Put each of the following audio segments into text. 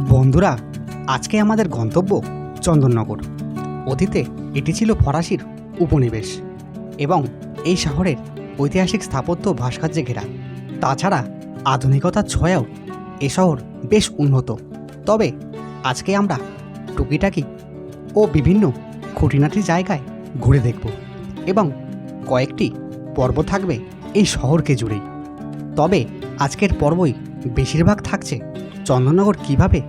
বন্ধুরা, আজকে আমাদের গন্তব্য চন্দননগর। অতীতে এটি ছিল ফরাসির উপনিবেশ এবং এই শহরের ঐতিহাসিক স্থাপত্য ভাস্কর্যে ঘেরা। তাছাড়া আধুনিকতার ছোঁয়াও এ শহর বেশ উন্নত। তবে আজকে আমরা টুকিটাকি ও বিভিন্ন খুঁটিনাটি জায়গায় ঘুরে দেখব এবং কয়েকটি পর্ব থাকবে এই শহরকে জুড়েই। তবে আজকের পর্বই বেশিরভাগ থাকছে চন্দননগর কীভাবে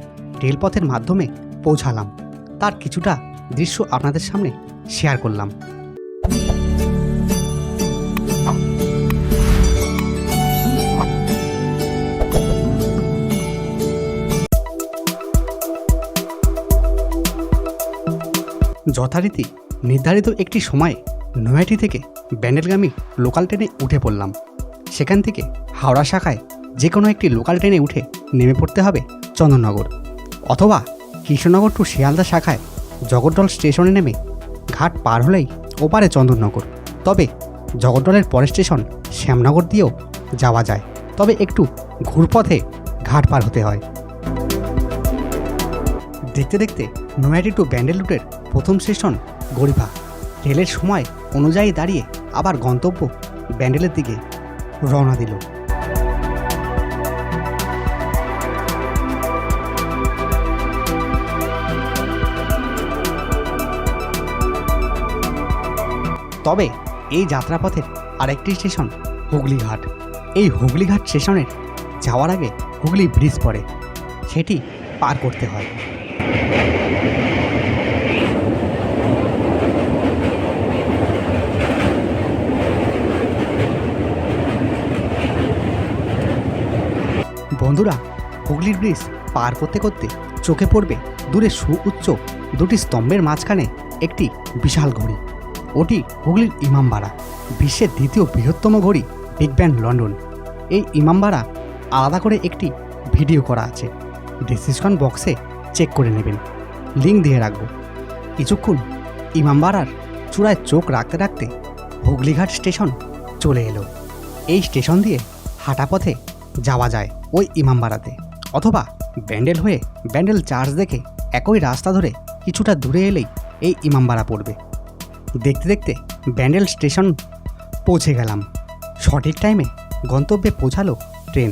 রেলপথের মাধ্যমে পৌঁছালাম, তার কিছুটা দৃশ্য আপনাদের সামনে শেয়ার করলাম। যথারীতি নির্ধারিত একটি সময়ে নয়াটি থেকে ব্যান্ডেলগামী লোকাল ট্রেনে উঠে পড়লাম। সেখান থেকে হাওড়া শাখায় যে কোনো একটি লোকাল ট্রেনে উঠে নেমে পড়তে হবে চন্দননগর অথবা কৃষ্ণনগর টু শিয়ালদা শাখায় জগদ্দল স্টেশনে নেমে ঘাট পার হলেই ওপারে চন্দননগর। তবে জগদ্দলের পরের স্টেশন শ্যামনগর দিয়েও যাওয়া যায়। তবে একটু ঘুরপথে ঘাট পার হতে হয়। দেখতে দেখতে নয়াটি টু ব্যান্ডেল রুটের প্রথম স্টেশন গরিভা রেলের সময় অনুযায়ী দাঁড়িয়ে আবার গন্তব্য ব্যান্ডেলের দিকে রওনা দিল। তবে এই যাত্রাপথের আরেকটি স্টেশন হুগলিঘাট। এই হুগলিঘাট স্টেশনের যাওয়ার আগে হুগলি ব্রিজ পড়ে। সেটি পার করতে হয়। বন্ধুরা, হুগলির ব্রিজ পার করতে করতে চোখে পড়বে দূরে সুউচ্চ দুটি স্তম্ভের মাঝখানে একটি বিশাল ঘড়ি। ওটি হুগলির ইমামবাড়া, বিশ্বের দ্বিতীয় বৃহত্তম ঘড়ি বিগ ব্যান লন্ডন এই ইমামবাড়া আলাদা করে একটি ভিডিও করা আছে। ডিসক্রিপশন বক্সে চেক করে নেবেন। লিঙ্ক দিয়ে রাখব। কিছুক্ষণ ইমামবাড়ার চূড়ায় চোখ রাখতে রাখতে হুগলিঘাট স্টেশন চলে এলো। এই স্টেশন দিয়ে হাঁটা পথে যাওয়া যায় ওই ইমামবাড়াতে। অথবা ব্যান্ডেল হয়ে ব্যান্ডেল চার্চ দেখে একই রাস্তা ধরে কিছুটা দূরে এলেই এই ইমামবাড়া পড়বে। দেখতে দেখতে ব্যান্ডেল স্টেশন পৌঁছে গেলাম। সঠিক টাইমে গন্তব্যে পৌঁছালো ট্রেন।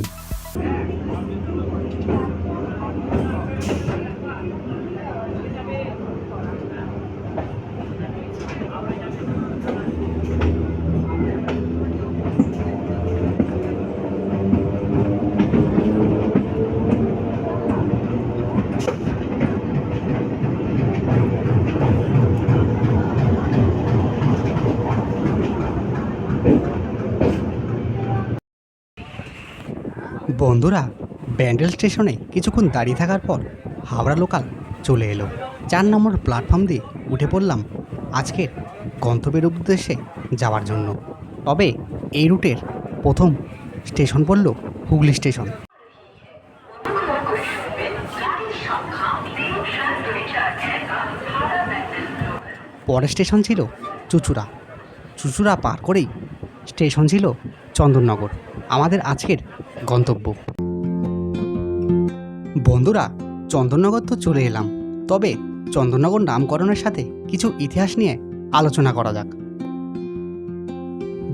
বন্ধুরা, ব্যান্ডেল স্টেশনে কিছুক্ষণ দাঁড়িয়ে থাকার পর হাওড়া লোকাল চলে এলো। চার নম্বর প্ল্যাটফর্ম দিয়ে উঠে পড়লাম আজকের গন্তব্যের উদ্দেশ্যে যাওয়ার জন্য। তবে এই রুটের প্রথম স্টেশন পড়ল হুগলি স্টেশন। পরের স্টেশন ছিল চুচুড়া। চুচুড়া পার করেই স্টেশন ছিল চন্দননগর। আমাদের আজকের গন্তব্য। বন্ধুরা, চন্দননগর তো চলে এলাম। তবে চন্দননগর নামকরণের সাথে কিছু ইতিহাস নিয়ে আলোচনা করা যাক।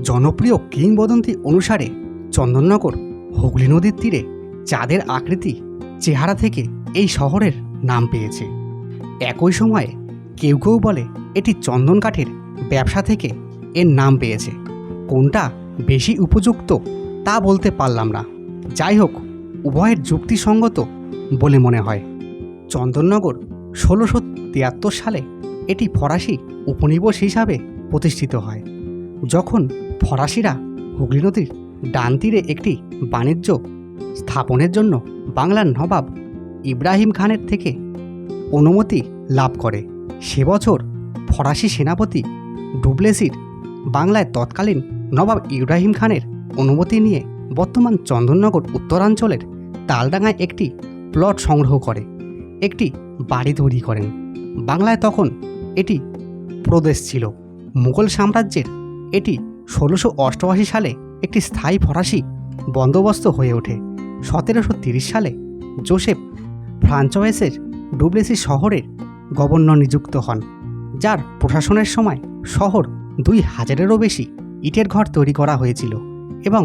জনপ্রিয় কিংবদন্তি অনুসারে চন্দননগর হুগলি নদীর তীরে চাঁদের আকৃতি চেহারা থেকে এই শহরের নাম পেয়েছে। একই সময়ে কেউ কেউ বলে এটি চন্দন কাঠের ব্যবসা থেকে এর নাম পেয়েছে। কোনটা বেশি উপযুক্ত তা বলতে পারলাম না। যাই হোক, উভয়ের যুক্তিসঙ্গত বলে মনে হয়। চন্দননগর ষোলোশো তিয়াত্তর সালে এটি ফরাসি উপনিবেশ হিসাবে প্রতিষ্ঠিত হয়। যখন ফরাসিরা হুগলি নদীর ডান তীরে একটি বাণিজ্য স্থাপনের জন্য বাংলার নবাব ইব্রাহিম খানের থেকে অনুমতি লাভ করে, সে বছর ফরাসি সেনাপতি ডুবলেসির বাংলায় তৎকালীন নবাব ইব্রাহিম খানের অনুমতি নিয়ে বর্তমান চন্দননগর উত্তরাঞ্চলের তালডাঙ্গায় একটি প্লট সংগ্রহ করে, একটি বাড়ি তৈরি করেন। বাংলায় তখন এটি প্রদেশ ছিল। মুঘল সাম্রাজ্যের এটি ষোলোশো অষ্টআশি সালে একটি স্থায়ী ফরাসি বন্দোবস্ত হয়ে ওঠে। সতেরোশো তিরিশ সালে জোসেফ ফ্রাঞ্চওয়েসের ডুবলেসি শহরের গভর্নর নিযুক্ত হন, যার প্রশাসনের সময় শহর দুই হাজারেরও বেশি ইটের ঘর তৈরি করা হয়েছিল এবং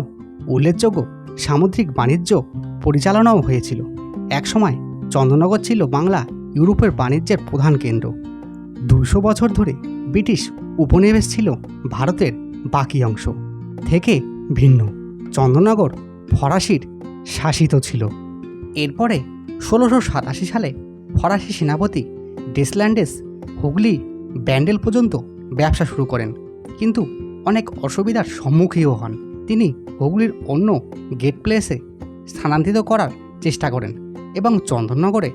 উল্লেখযোগ্য সামুদ্রিক বাণিজ্য পরিচালনাও হয়েছিল। একসময় চন্দ্রনগর ছিল বাংলা ইউরোপের বাণিজ্যের প্রধান কেন্দ্র। দুশো বছর ধরে ব্রিটিশ উপনিবেশ ছিল ভারতের বাকি অংশ। থেকে ভিন্ন। চন্দ্রনগর ফরাসির শাসিত ছিল। এরপরে ষোলোশো সাতাশি সালে ফরাসি সেনাপতি ডেসল্যান্ডেস হুগলি ব্যান্ডেল পর্যন্ত ব্যবসা শুরু করেন। কিন্তু অনেক অসুবিধার সম্মুখীনও হন। তিনি হুগলির অন্য গেট প্লেসে স্থানান্তরিত করার চেষ্টা করেন এবং চন্দননগরে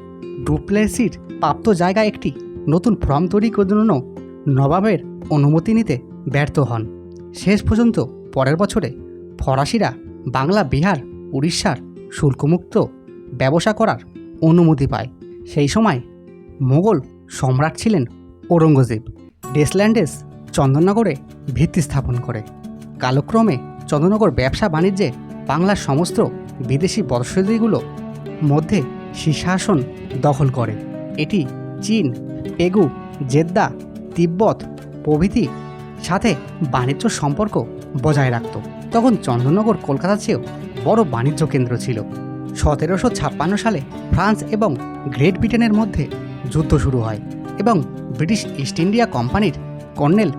ডুপ্লেসির প্রাপ্ত জায়গায় একটি নতুন ফর্ম তৈরি করার জন্য নবাবের অনুমতি নিতে ব্যর্থ হন। শেষ পর্যন্ত পরের বছরে ফরাসিরা বাংলা, বিহার, উড়িষ্যার শুল্কমুক্ত ব্যবসা করার অনুমতি পায়। সেই সময় মোগল সম্রাট ছিলেন ঔরঙ্গজেব। ডেসল্যান্ডেস চন্দননগরে ভিত্তি স্থাপন করে। কালক্রমে চন্দননগর ব্যবসা বাণিজ্যে বাংলার সমস্ত বিদেশি বর্ষদিগুলো মধ্যে শীর্ষাসন দখল করে। এটি চীন, পেগু, জেদ্দা, তিব্বত প্রভৃতি সাথে বাণিজ্য সম্পর্ক বজায় রাখত। তখন চন্দননগর কলকাতার চেয়েও বড় বাণিজ্য কেন্দ্র ছিল। সতেরোশো ছাপ্পান্ন সালে ফ্রান্স এবং গ্রেট ব্রিটেনের মধ্যে যুদ্ধ শুরু হয় এবং ব্রিটিশ ইস্ট ইন্ডিয়া কোম্পানির কর্নেল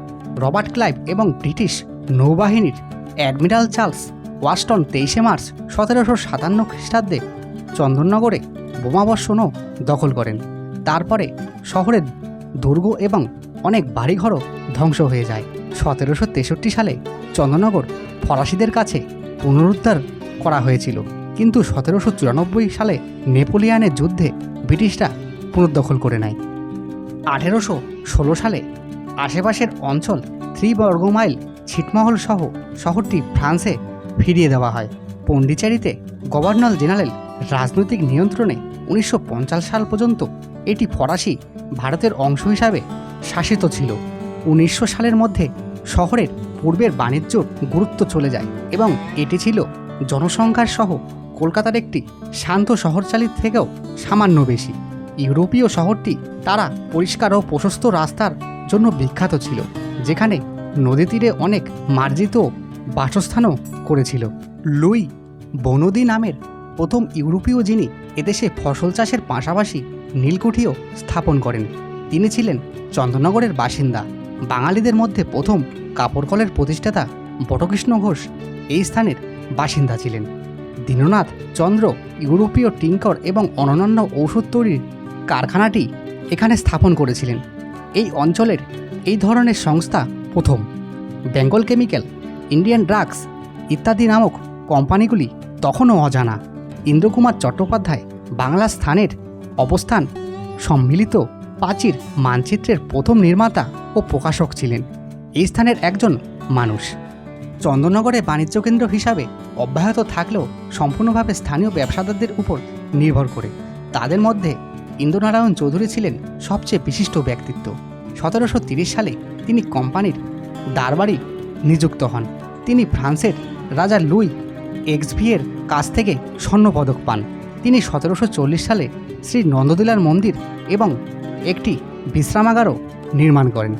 রবার্ট ক্লাইভ এবং ব্রিটিশ নৌবাহিনীর অ্যাডমিরাল চার্লস ওয়াস্টন তেইশে মার্চ সতেরোশো সাতান্ন খ্রিস্টাব্দে চন্দননগরে বোমাবর্ষণও দখল করেন। তারপরে শহরের দুর্গ এবং অনেক বাড়িঘরও ধ্বংস হয়ে যায়। সতেরোশো তেষট্টি সালে চন্দননগর ফরাসিদের কাছে পুনরুদ্ধার করা হয়েছিল। কিন্তু সতেরোশো চুরানব্বই সালে নেপোলিয়ানের যুদ্ধে ব্রিটিশরা পুনর্দখল করে নেয়। আঠেরোশো ষোলো সালে আশেপাশের অঞ্চল থ্রি বর্গমাইল ছিটমহল সহ শহরটি ফ্রান্সে ফিরিয়ে দেওয়া হয়। পন্ডিচেরিতে গভর্নর জেনারেল রাজনৈতিক নিয়ন্ত্রণে উনিশশো পঞ্চাশ সাল পর্যন্ত এটি ফরাসি ভারতের অংশ হিসাবে শাসিত ছিল। উনিশশো সালের মধ্যে শহরের পূর্বের বাণিজ্য গুরুত্ব চলে যায় এবং এটি ছিল জনসংখ্যার সহ কলকাতার একটি শান্ত শহরচালিত থেকেও সামান্য বেশি। ইউরোপীয় শহরটি তারা পরিষ্কার ও প্রশস্ত রাস্তার জন্য বিখ্যাত ছিল, যেখানে নদী তীরে অনেক মার্জিত বাসস্থানও করেছিল। লুই বনদি নামের প্রথম ইউরোপীয় যিনি এদেশে ফসল চাষের পাশাপাশি নীলকুঠিও স্থাপন করেন। তিনি ছিলেন চন্দ্রনগরের বাসিন্দা। বাঙালিদের মধ্যে প্রথম কাপড়কলের প্রতিষ্ঠাতা বটকৃষ্ণ ঘোষ এই স্থানের বাসিন্দা ছিলেন। দীননাথ চন্দ্র ইউরোপীয় টিঙ্কর এবং অন্যান্য ঔষধ তৈরির কারখানাটি এখানে স্থাপন করেছিলেন। এই অঞ্চলের এই ধরনের সংস্থা প্রথম। বেঙ্গল কেমিক্যাল, ইন্ডিয়ান ড্রাগস ইত্যাদি নামক কোম্পানিগুলি তখনও অজানা। ইন্দ্রকুমার চট্টোপাধ্যায় বাংলা স্থানের অবস্থান সম্মিলিত প্রাচীর মানচিত্রের প্রথম নির্মাতা ও প্রকাশক ছিলেন। এই স্থানের একজন মানুষ। চন্দননগরে বাণিজ্য কেন্দ্র হিসাবে অব্যাহত থাকলেও সম্পূর্ণভাবে স্থানীয় ব্যবসাদারদের উপর নির্ভর করে। তাদের মধ্যে ইন্দ্রনারায়ণ চৌধুরী ছিলেন সবচেয়ে বিশিষ্ট ব্যক্তিত্ব। সতেরোশো তিরিশ সালে তিনি কোম্পানির দারবারি নিযুক্ত হন। তিনি ফ্রান্সের রাজা লুই এক্সভিয়ের কাছ থেকে স্বর্ণপদক পান। তিনি সতেরোশো চল্লিশ সালে শ্রী নন্দদিলার মন্দির এবং একটি বিশ্রামাগারও নির্মাণ করেন।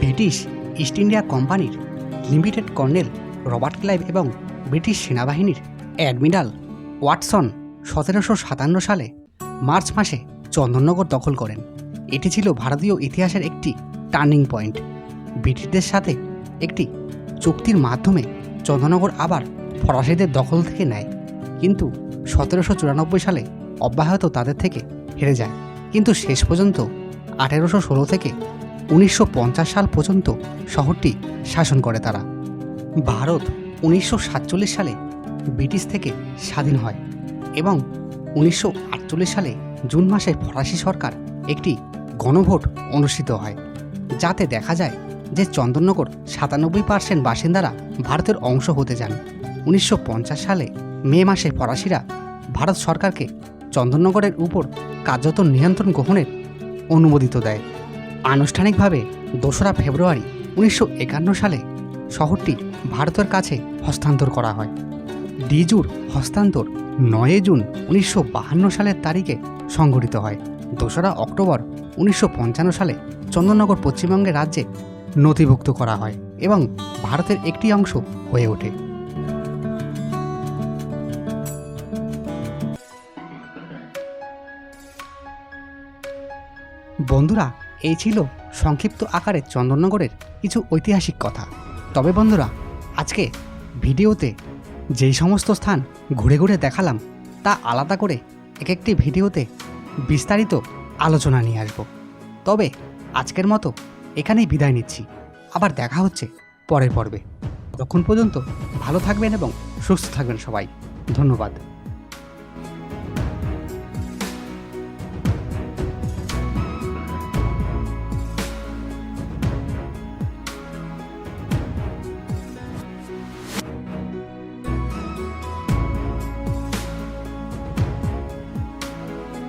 ব্রিটিশ ইস্ট ইন্ডিয়া কোম্পানির লিমিটেড কর্নেল রবার্ট ক্লাইভ এবং ব্রিটিশ সেনাবাহিনীর অ্যাডমিরাল ওয়াটসন সতেরোশো সাতান্ন সালে মার্চ মাসে চন্দননগর দখল করেন। এটি ছিল ভারতীয় ইতিহাসের একটি টার্নিং পয়েন্ট। ব্রিটিশদের সাথে একটি চুক্তির মাধ্যমে চন্দ্রনগর আবার ফরাসিদের দখল থেকে নেয়। কিন্তু সতেরোশো চুরানব্বই সালে অব্যাহত তাদের থেকে হেরে যায়। কিন্তু শেষ পর্যন্ত আঠেরোশো ষোলো থেকে উনিশশো পঞ্চাশ সাল পর্যন্ত শহরটি শাসন করে তারা। ভারত উনিশশো সাতচল্লিশ সালে ব্রিটিশ থেকে স্বাধীন হয় এবং উনিশশো আটচল্লিশ সালে জুন মাসে ফরাসি সরকার একটি গণভোট অনুষ্ঠিত হয়। যাতে দেখা যায় যে চন্দননগর সাতানব্বই পার্সেন্ট বাসিন্দারা ভারতের অংশ হতে যান উনিশশো পঞ্চাশ সালে মে মাসে ফরাসিরা ভারত সরকারকে চন্দননগরের উপর কার্যত নিয়ন্ত্রণ গ্রহণের অনুমোদিত দেয়। আনুষ্ঠানিকভাবে দোসরা ফেব্রুয়ারি উনিশশো একান্ন সালে শহরটি ভারতের কাছে হস্তান্তর করা হয়। ডিজুর হস্তান্তর নয় জুন উনিশশো সালের তারিখে সংঘটিত হয়। দোসরা অক্টোবর উনিশশো পঞ্চান্ন সালে চন্দননগর পশ্চিমবঙ্গের রাজ্যে নথিভুক্ত করা হয় এবং ভারতের একটি অংশ হয়ে ওঠে। বন্ধুরা, এই ছিল সংক্ষিপ্ত আকারে চন্দননগরের কিছু ঐতিহাসিক কথা। তবে বন্ধুরা, আজকে ভিডিওতে যেই সমস্ত স্থান ঘুরে ঘুরে দেখালাম, তা আলাদা করে এক একটি ভিডিওতে বিস্তারিত আলোচনা নিয়ে আসব। তবে আজকের মতো এখানেই বিদায় নিচ্ছি। আবার দেখা হচ্ছে পরের পর্বে। ততক্ষণ পর্যন্ত ভালো থাকবেন এবং সুস্থ থাকবেন সবাই। ধন্যবাদ।